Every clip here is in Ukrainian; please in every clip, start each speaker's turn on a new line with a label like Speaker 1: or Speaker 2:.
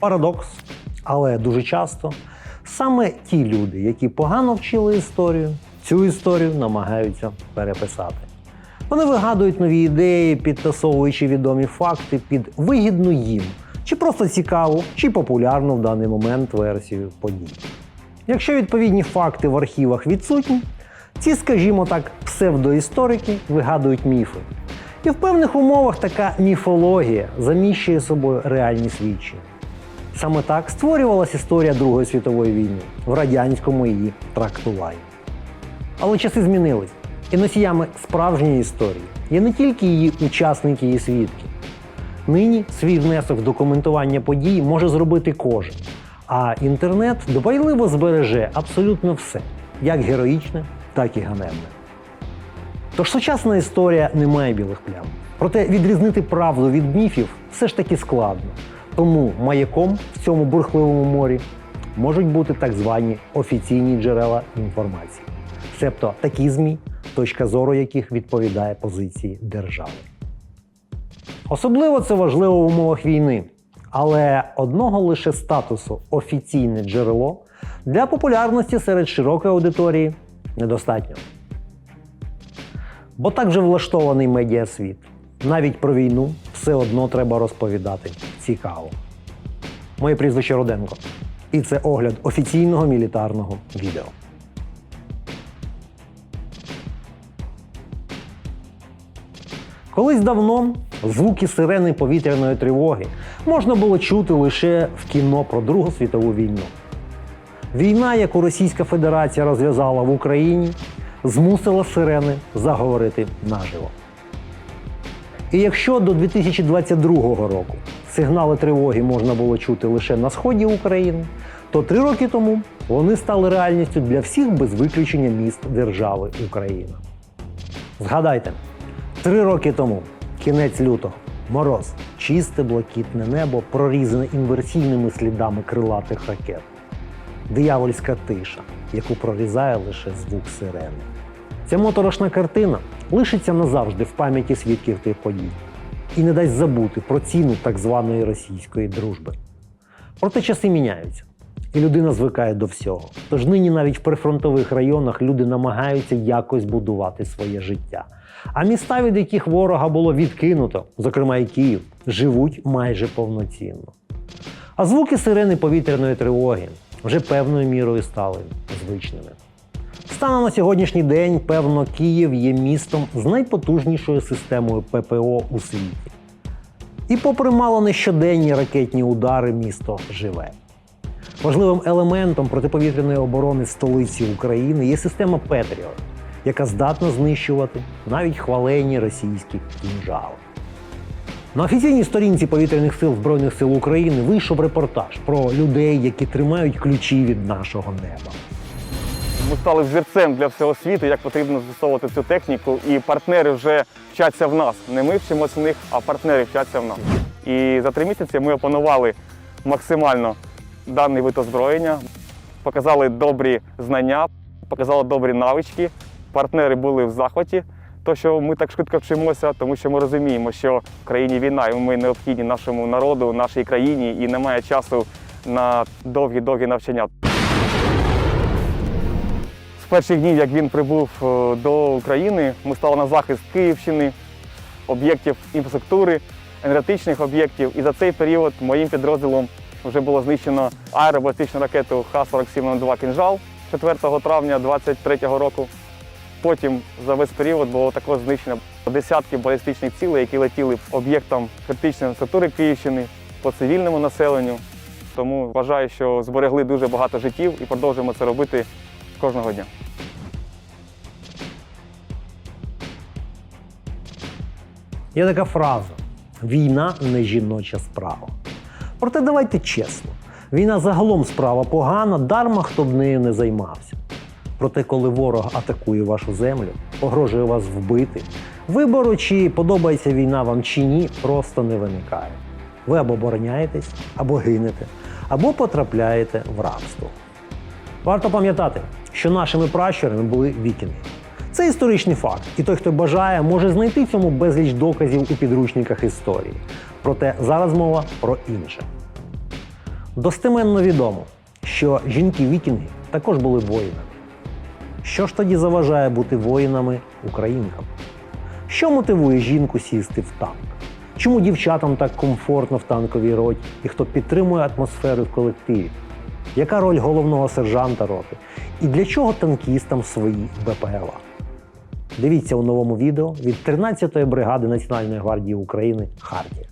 Speaker 1: Парадокс, але дуже часто саме ті люди, які погано вчили історію, цю історію намагаються переписати. Вони вигадують нові ідеї, підтасовуючи відомі факти під вигідну їм, чи просто цікаву, чи популярну в даний момент версію подій. Якщо відповідні факти в архівах відсутні, ці, скажімо так, псевдоісторики вигадують міфи. І в певних умовах така міфологія заміщує собою реальні свідчення. Саме так створювалася історія Другої світової війни в радянському її трактуванні. Але часи змінились, і носіями справжньої історії є не тільки її учасники і свідки. Нині свій внесок в документування подій може зробити кожен, а інтернет допайливо збереже абсолютно все, як героїчне, так і ганебне. Тож сучасна історія не має білих плям. Проте відрізнити правду від міфів все ж таки складно. Тому маяком в цьому бурхливому морі можуть бути так звані офіційні джерела інформації, себто такі ЗМІ, точка зору яких відповідає позиції держави. Особливо це важливо в умовах війни, але одного лише статусу офіційне джерело для популярності серед широкої аудиторії недостатньо. Бо так же влаштований медіасвіт. Навіть про війну все одно треба розповідати цікаво. Моє прізвище Руденко. І це огляд офіційного мілітарного відео. Колись давно звуки сирени повітряної тривоги можна було чути лише в кіно про Другу світову війну. Війна, яку Російська Федерація розв'язала в Україні, змусила сирени заговорити наживо. І якщо до 2022 року сигнали тривоги можна було чути лише на сході України, то три роки тому вони стали реальністю для всіх без виключення міст держави Україна. Згадайте, три роки тому, кінець лютого, мороз, чисте блакитне небо, прорізане інверсійними слідами крилатих ракет, диявольська тиша, яку прорізає лише звук сирени. Ця моторошна картина лишиться назавжди в пам'яті свідків тих подій і не дасть забути про ціну так званої російської дружби. Проте часи міняються, і людина звикає до всього. Тож нині навіть в прифронтових районах люди намагаються якось будувати своє життя. А міста, від яких ворога було відкинуто, зокрема і Київ, живуть майже повноцінно. А звуки сирени повітряної тривоги вже певною мірою стали звичними. Станом на сьогоднішній день, певно, Київ є містом з найпотужнішою системою ППО у світі. І попри мало нещоденні ракетні удари, місто живе. Важливим елементом протиповітряної оборони столиці України є система Петріот, яка здатна знищувати навіть хвалені російські кінжали. На офіційній сторінці повітряних сил Збройних сил України вийшов репортаж про людей, які тримають ключі від нашого неба.
Speaker 2: Ми стали взірцем для всього світу, як потрібно застосовувати цю техніку, і партнери вже вчаться в нас. Не ми вчимося в них, а партнери вчаться в нас. І за три місяці ми опанували максимально даний вид озброєння, показали добрі знання, показали добрі навички. Партнери були в захваті, то що ми так швидко вчимося, тому що ми розуміємо, що в країні війна, і ми необхідні нашому народу, нашій країні, і немає часу на довгі-довгі навчання. Перших днів, як він прибув е, до України, ми стали на захист Київщини, об'єктів інфраструктури, енергетичних об'єктів. І за цей період моїм підрозділом вже було знищено аеробалістичну ракету Х-4702 «Кінжал» 4 травня 2023 року. Потім за весь період було також знищено десятки балістичних цілей, які летіли об'єктам критичної інфраструктури Київщини по цивільному населенню. Тому вважаю, що зберегли дуже багато життів і продовжуємо це робити кожного дня.
Speaker 1: Є така фраза: війна не жіноча справа. Проте давайте чесно, війна загалом справа погана, дарма хто б нею не займався. Проте, коли ворог атакує вашу землю, погрожує вас вбити, вибору, чи подобається війна вам чи ні, просто не виникає. Ви або обороняєтесь, або гинете, або потрапляєте в рабство. Варто пам'ятати, що нашими пращурами були вікінги. Це історичний факт, і той, хто бажає, може знайти цьому безліч доказів у підручниках історії. Проте зараз мова про інше. Достеменно відомо, що жінки-вікінги також були воїнами. Що ж тоді заважає бути воїнами українкам? Що мотивує жінку сісти в танк? Чому дівчатам так комфортно в танковій роті і хто підтримує атмосферу в колективі? Яка роль головного сержанта роти? І для чого танкістам свої БПЛА? Дивіться у новому відео від 13-ї бригади Національної гвардії України Хартія.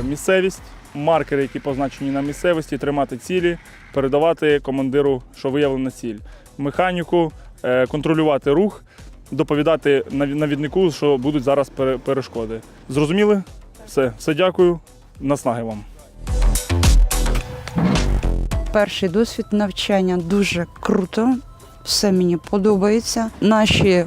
Speaker 3: Е, місцевість, маркери, які позначені на місцевості, тримати цілі, передавати командиру, що виявлена ціль. Механіку, е, контролювати рух, доповідати навіднику, що будуть зараз пере- перешкоди. Зрозуміли? Все, все дякую. Наснаги вам.
Speaker 4: Перший досвід навчання дуже круто, все мені подобається. Наші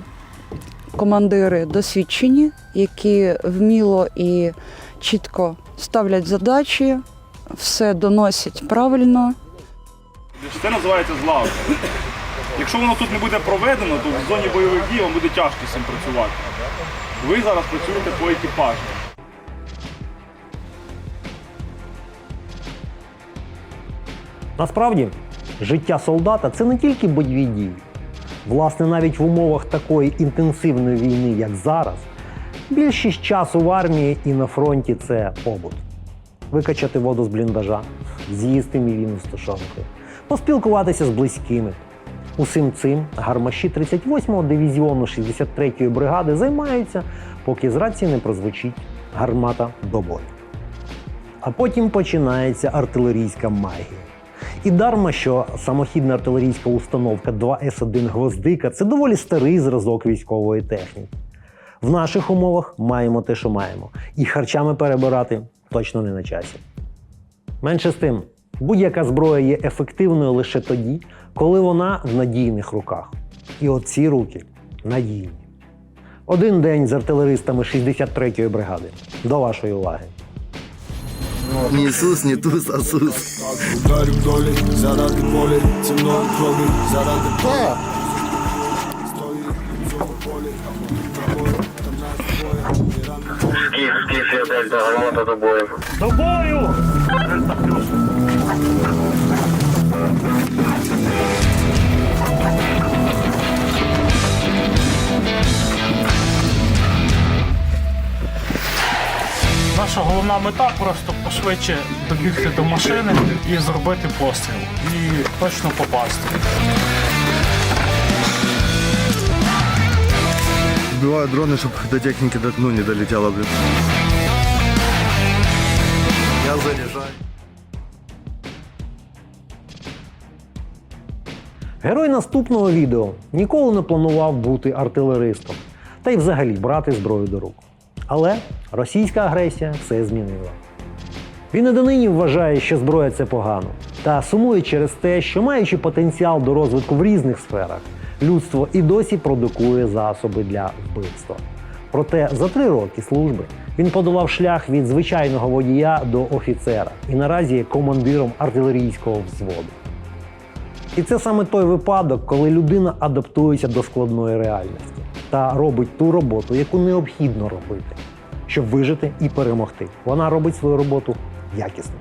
Speaker 4: командири досвідчені, які вміло і чітко ставлять задачі, все доносять правильно.
Speaker 3: Це називається злагода. Якщо воно тут не буде проведено, то в зоні бойових дій вам буде тяжко з цим працювати. Ви зараз працюєте по екіпажу.
Speaker 1: Насправді, життя солдата це не тільки бойові дії. Власне, навіть в умовах такої інтенсивної війни, як зараз, більшість часу в армії і на фронті це побут. Викачати воду з бліндажа, з'їсти мівіну з поспілкуватися з близькими. Усім цим гармаші 38-го дивізіону 63-ї бригади займаються, поки з рації не прозвучить гармата до бою. А потім починається артилерійська магія. І дарма, що самохідна артилерійська установка 2С1 Гвоздика це доволі старий зразок військової техніки. В наших умовах маємо те, що маємо, і харчами перебирати точно не на часі. Менше з тим, будь-яка зброя є ефективною лише тоді, коли вона в надійних руках. І от ці руки надійні. Один день з артилеристами 63-ї бригади. До вашої уваги.
Speaker 5: Не Ісус, не туз, а Сус.
Speaker 6: Ударю долі, заради болі, много крові, заради болі.
Speaker 7: Скіф, скіф, я дельта, гармата до бою.
Speaker 3: До бою!
Speaker 8: Наша головна мета просто пошвидше добігти до машини і зробити постріл. І точно попасти.
Speaker 5: Вбиваю дрони, щоб до техніки до- ну, не долетело. Я заряжаю.
Speaker 1: Герой наступного відео ніколи не планував бути артилеристом та й взагалі брати зброю до рук. Але російська агресія все змінила. Він і донині вважає, що зброя це погано, та сумує через те, що маючи потенціал до розвитку в різних сферах, людство і досі продукує засоби для вбивства. Проте за три роки служби він подолав шлях від звичайного водія до офіцера і наразі є командиром артилерійського взводу. І це саме той випадок, коли людина адаптується до складної реальності та робить ту роботу, яку необхідно робити, щоб вижити і перемогти. Вона робить свою роботу якісно.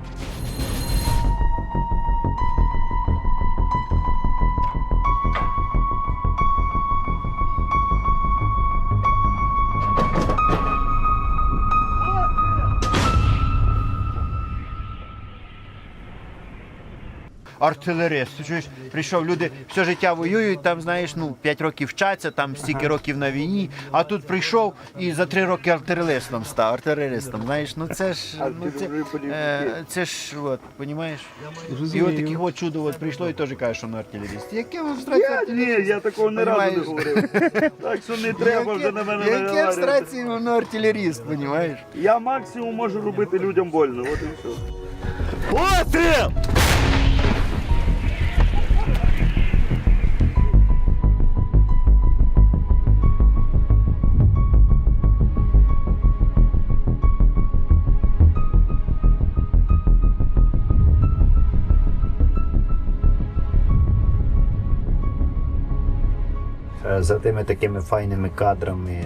Speaker 9: Артилерист. Ти чуєш, прийшов люди все життя воюють, там знаєш, ну 5 років вчаться, там стільки років на війні. А тут прийшов і за 3 роки артилеристом став. Артилеристом, знаєш, ну це ж ну, це, е, це ж от, понімаєш? І от таке от чудо от прийшло і теж каже, що воно артилеріст. Яке в абстракції
Speaker 3: Ні, я такого не разу не
Speaker 9: Понімаєш?
Speaker 3: говорив. Так що не треба вже на мене
Speaker 9: Яке абстракції воно артилеріст, понімаєш?
Speaker 3: Я максимум можу робити людям больно. От і все.
Speaker 5: Постріл!
Speaker 9: За тими такими файними кадрами.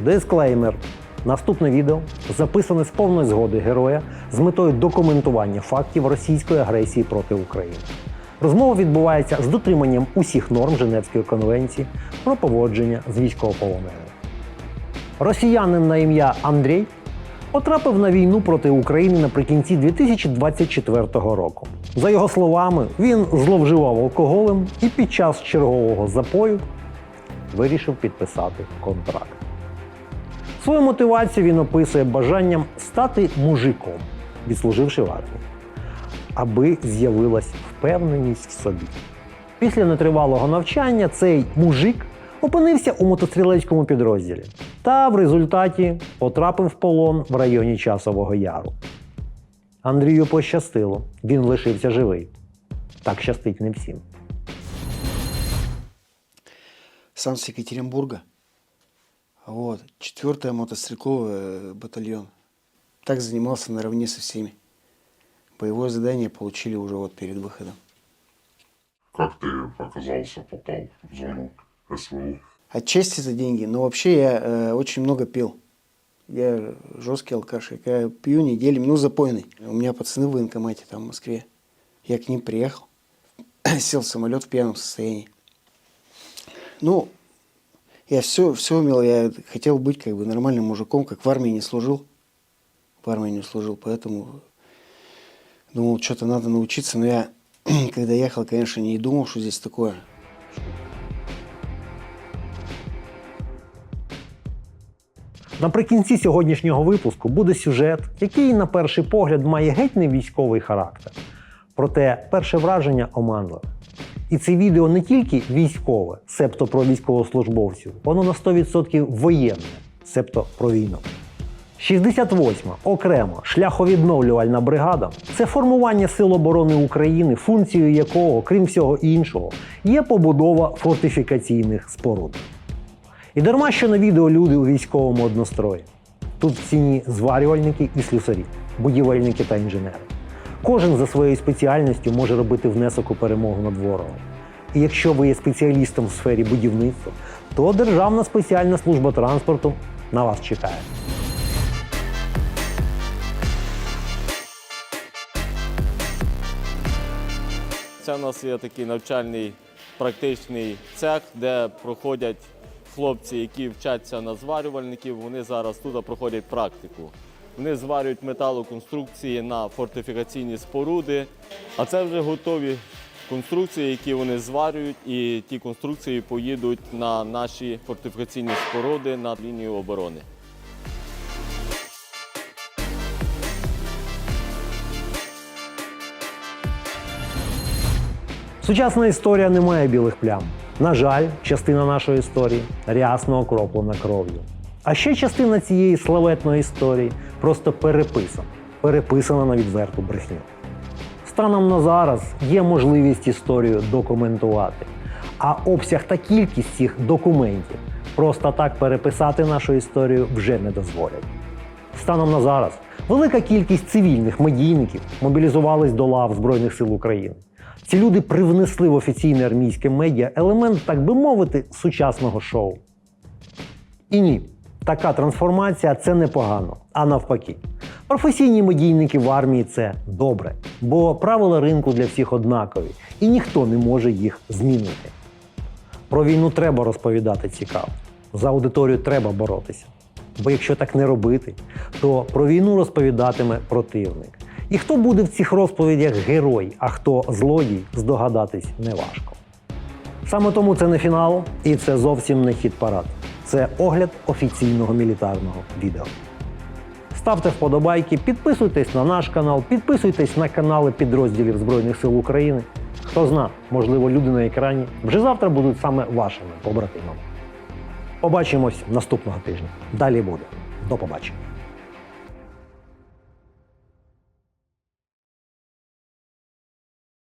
Speaker 1: Дисклеймер. Наступне відео записане з повної згоди героя з метою документування фактів російської агресії проти України. Розмова відбувається з дотриманням усіх норм Женевської конвенції про поводження з військовополоненими. Росіянин на ім'я Андрій потрапив на війну проти України наприкінці 2024 року. За його словами, він зловживав алкоголем і під час чергового запою вирішив підписати контракт. Свою мотивацію він описує бажанням стати мужиком, відслуживши в армії, аби з'явилась впевненість в собі. Після нетривалого навчання цей мужик опинився у мотострілецькому підрозділі та в результаті потрапив в полон в районі Часового Яру. Андрію пощастило, він лишився живий. Так щастить не всім.
Speaker 10: сам с Екатеринбурга. Вот, четвертая мотострелковый э, батальон. Так занимался наравне со всеми. Боевое задание получили уже вот перед выходом.
Speaker 11: Как ты оказался, попал в зону СВО?
Speaker 10: Отчасти за деньги, но вообще я э, очень много пил. Я жесткий алкаш. Я пью неделями, ну запойный. У меня пацаны в военкомате там в Москве. Я к ним приехал, сел в самолет в пьяном состоянии. Ну, я все, все умел, я хотел быть как бы нормальным мужиком, как в армии не служил. В армии не служил, поэтому думал, что-то надо научиться. Но я, когда ехал, конечно, не думал, что здесь такое.
Speaker 1: Наприкінці сьогоднішнього випуску буде сюжет, який на перший погляд має геть не військовий характер. Проте перше враження оманливе. І це відео не тільки військове, себто про військовослужбовців, воно на 100% воєнне, себто про війну. 68-ма окрема шляховідновлювальна бригада це формування Сил оборони України, функцією якого, крім всього іншого, є побудова фортифікаційних споруд. І дарма, що на відео люди у військовому однострої. Тут ціні зварювальники і слюсарі, будівельники та інженери. Кожен за своєю спеціальністю може робити внесок у перемогу над ворогом. І якщо ви є спеціалістом в сфері будівництва, то Державна спеціальна служба транспорту на вас чекає.
Speaker 12: Це у нас є такий навчальний практичний цех, де проходять хлопці, які вчаться на зварювальників. Вони зараз тут проходять практику. Вони зварюють металоконструкції на фортифікаційні споруди, а це вже готові конструкції, які вони зварюють, і ті конструкції поїдуть на наші фортифікаційні споруди на лінію оборони.
Speaker 1: Сучасна історія не має білих плям. На жаль, частина нашої історії рясно окроплена кров'ю. А ще частина цієї славетної історії просто переписана, переписана на відверту брехню. Станом на зараз є можливість історію документувати, а обсяг та кількість цих документів просто так переписати нашу історію вже не дозволять. Станом на зараз велика кількість цивільних медійників мобілізувались до лав Збройних сил України. Ці люди привнесли в офіційне армійське медіа елемент, так би мовити, сучасного шоу. І ні, така трансформація це непогано, а навпаки. Професійні медійники в армії це добре, бо правила ринку для всіх однакові, і ніхто не може їх змінити. Про війну треба розповідати цікаво. За аудиторію треба боротися. Бо якщо так не робити, то про війну розповідатиме противник. І хто буде в цих розповідях герой, а хто злодій, здогадатись неважко. Саме тому це не фінал, і це зовсім не хід парад. Це огляд офіційного мілітарного відео. Ставте вподобайки, підписуйтесь на наш канал, підписуйтесь на канали підрозділів Збройних сил України. Хто зна, можливо, люди на екрані вже завтра будуть саме вашими побратимами. Побачимось наступного тижня. Далі буде. До побачення.